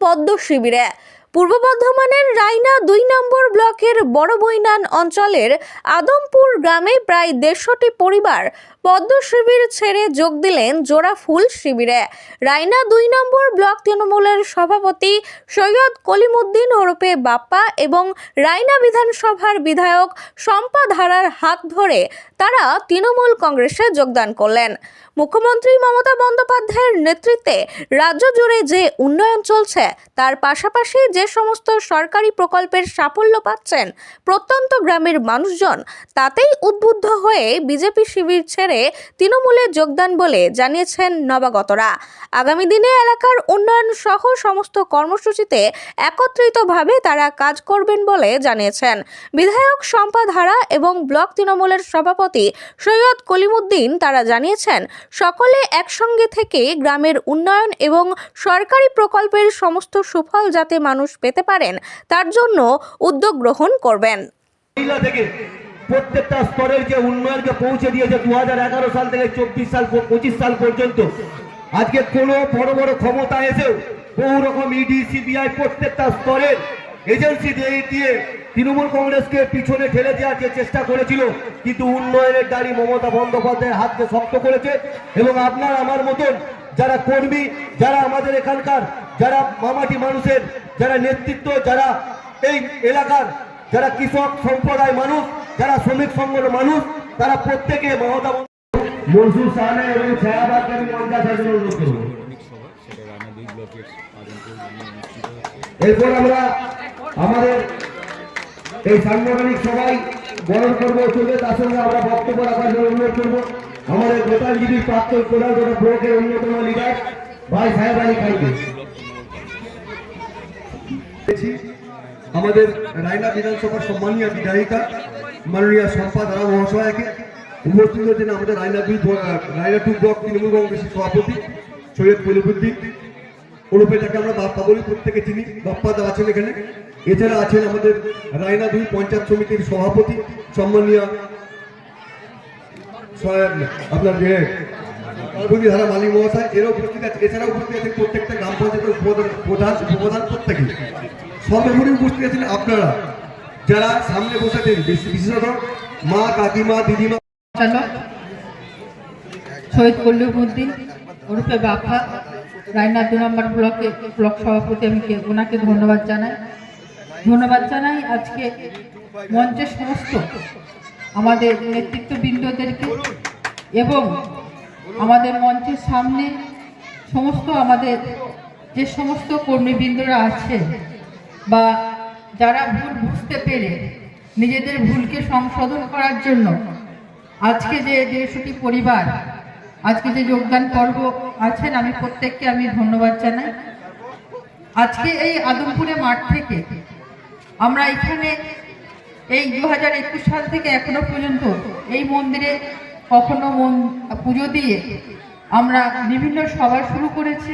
পদ্ম শিবিরে পূর্ব বর্ধমানের রায়না দুই নম্বর ব্লকের বড় বৈনান অঞ্চলের আদমপুর গ্রামে প্রায় দেড়শোটি পরিবার পদ্ম শিবির ছেড়ে যোগ দিলেন জোড়া ফুল শিবিরে। রায়না দুই নম্বর ব্লক তৃণমূলের সভাপতি সৈয়দ কলিমুদ্দিন ওরফে বাপ্পা এবং রায়না বিধানসভার বিধায়ক শম্পা ধারার হাত ধরে তারা তৃণমূল কংগ্রেসে যোগদান করলেন। মুখ্যমন্ত্রী মমতা বন্দ্যোপাধ্যায়ের নেতৃত্বে রাজ্য জুড়ে যে উন্নয়ন চলছে তার পাশাপাশি যে সমস্ত সরকারি প্রকল্পের সাফল্য পাচ্ছেন প্রত্যন্ত গ্রামের মানুষজন, তাতেই উদ্বুদ্ধ হয়ে বিজেপি শিবির ছেড়ে তৃণমূলে যোগদান বলে জানিয়েছেন নবাগতরা। আগামী দিনে এলাকার উন্নয়ন সহ সমস্ত কর্মসূচিতে একত্রিতভাবে তারা কাজ করবেন বলে জানিয়েছেন। বিধায়ক শম্পা ধারা এবং ব্লক তৃণমূলের সভাপতি সৈয়দ কলিমুদ্দিন তারা জানিয়েছেন, সকলে একসঙ্গে থেকে গ্রামের উন্নয়ন এবং সরকারি প্রকল্পের সমস্ত সুফল যাতে মানুষ পেতে পারেন, তার জন্য উদ্যোগ গ্রহণ করবেন। প্রত্যেকটা স্তরের যে উন্নয়নকে পৌঁছে দিয়েছে দু হাজার এগারো সাল থেকে চব্বিশ সাল পঁচিশ সাল পর্যন্ত, আজকে কোনো বড় বড় ক্ষমতা এসেও বহু রকম ইডি সিবিআই প্রত্যেকটা স্তরের এজেন্সি দিয়ে দিয়ে তৃণমূল কংগ্রেসকে পিছনে ঠেলে দেওয়ার যে চেষ্টা করেছিল, কিন্তু উন্নয়নের গাড়ি মমতা বন্দ্যোপাধ্যায়ের হাতকে শক্ত করেছে এবং আপনার আমার মতন যারা কর্মী, যারা আমাদের এখানকার, যারা মামাটি মানুষের যারা নেতৃত্ব, যারা এই এলাকার, যারা কৃষক সম্প্রদায় মানুষ, যারা শ্রমিক সংগঠন মানুষ, তারা প্রত্যেকে মমতা মনসুর এবং এরপর আমরা আমাদের এই সাংগঠনিক সবাই বরণ করব, চলবে, তার সঙ্গে আমরা বক্তব্য রাখার জন্য অনুরোধ করব। আমাদের গোটালগিরির প্রাক্তন প্রধান তথা ব্লকের অন্যতম লিডার ভাই সাহেব আলী খাইকে আমাদের রায়না বিধানসভার সম্মানীয় বিধায়িকা, মাননীয় শম্পা দারা মহাশয়াকে উপস্থিত হয়েছেন আমাদের রায়না দুই রায়না টু ব্লক তৃণমূল কংগ্রেসের সভাপতি সৈয়দ কলিবুদ্দিন ওরূপে যাকে আমরা বাপ্পা বলি প্রত্যেকে চিনি, বাপ্পা দা আছেন এখানে। এছাড়া আছেন আমাদের রায়না দুই পঞ্চায়েত সমিতির সভাপতি, সম্মানীয় আপনার যে প্রতি ধারা মালিক মহাশয়, এরও উপস্থিত আছে। এছাড়াও উপস্থিত আছেন প্রত্যেকটা গ্রাম পঞ্চায়েতের প্রধান, উপপ্রধান প্রত্যেকে সর্বোপরি উপস্থিত আছেন আপনারা। যারা সামনে বসেছেন বিশ- বিশেষত মা, কাকিমা, দিদিমা। শহীদ কল্লুমুদ্দিন ওরফে বাপ্পা রায়না দু নম্বর ব্লকে, ব্লক সভাপতি আমি ওনাকে ধন্যবাদ জানাই। ধন্যবাদ জানাই আজকে মঞ্চের সমস্ত আমাদের নেতৃত্ববৃন্দদেরকে এবং আমাদের মঞ্চের সামনে সমস্ত আমাদের যে সমস্ত কর্মীবৃন্দরা আছে বা যারা ভুল বুঝতে পেরে নিজেদের ভুলকে সংশোধন করার জন্য আজকে যে দেড়শোটি পরিবার, আজকে যে যোগদান পর্ব আছেন, আমি প্রত্যেককে আমি ধন্যবাদ জানাই। আজকে এই আদমপুরে মাঠ থেকে আমরা এখানে এই দু হাজার একুশ সাল থেকে এখনও পর্যন্ত এই মন্দিরে কখনো পুজো দিয়ে আমরা বিভিন্ন সভা শুরু করেছি।